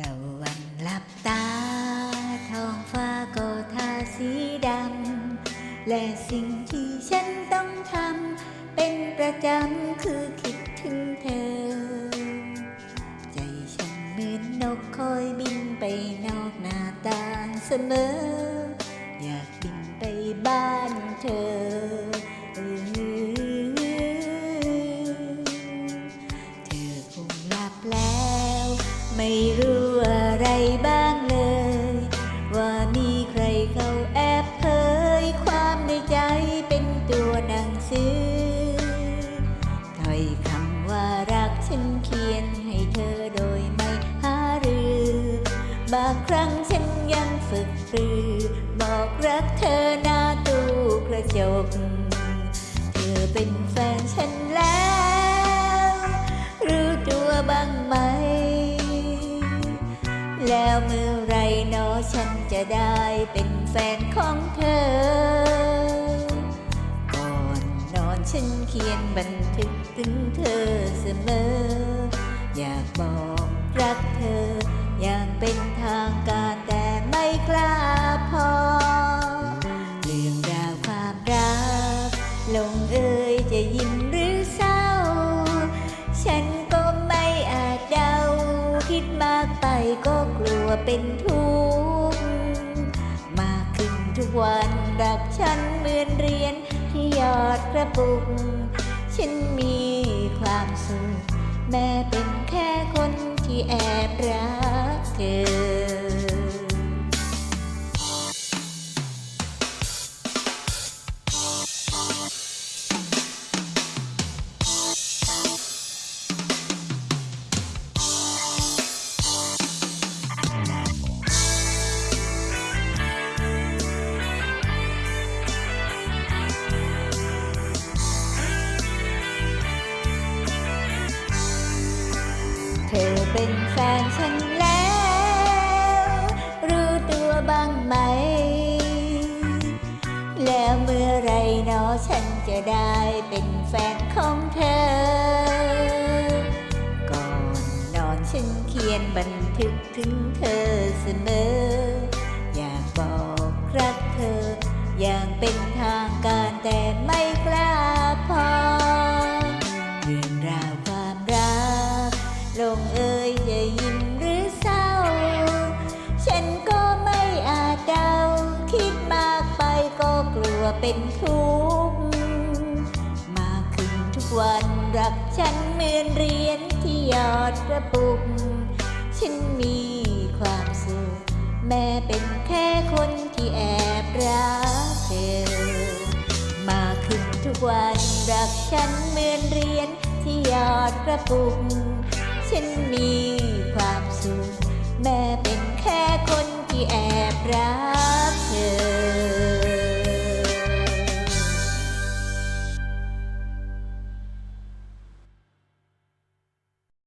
ตะวันหลับตาท้องฟ้าก็ทาสีดำ และสิ่งที่ฉันต้องทำ เป็นประจำคือคิดถึงเธอ ใจฉันเหมือนนกคอยบินไปนอกหน้าต่างเสมอ อยากบินไปบ้านเธอ เธอคงหลับแล้วไม่ ฉันเขียนให้เธอโดยไม่หารือ บางครั้งฉันยังฝึกปรือ บอกรักเธอหน้าตู้กระจก เธอเป็นแฟนฉันแล้ว รู้ตัวบ้างไหม แล้วเมื่อไรเนอฉันจะได้เป็นแฟนของเธอ ฉันเขียนบันทึกถึงเธอเสมอ อยากบอกรักเธอ อย่างเป็นทางการแต่ไม่กล้าพอ เรื่องราวความรัก ลงเอยจะยิ้มหรือเศร้า ฉันก็ไม่อาจเดา คิดมากไปก็กลัวเป็นทุกข์มากขึ้นทุกวันรักฉัน อดกระปุก ฉันมีความสุข แม้เป็นแค่คนที่แอบรักเธอ เธอเป็นแฟนฉันแล้ว รู้ตัวบ้างไหม แล้วเมื่อไรเนอฉันจะได้เป็นแฟนของเธอ ก่อนนอนฉันเขียนบันทึกถึงเธอเสมอ เป็นทุกข์มากขึ้นทุกวันรักฉันเหมือนเรียนที่ยอดกระปุก ฉันมีความสุขแม้เป็นแค่คนที่แอบรักเธอ มากขึ้นทุกวันรักฉันเหมือนเรียนที่ยอดกระปุก ฉันมีความ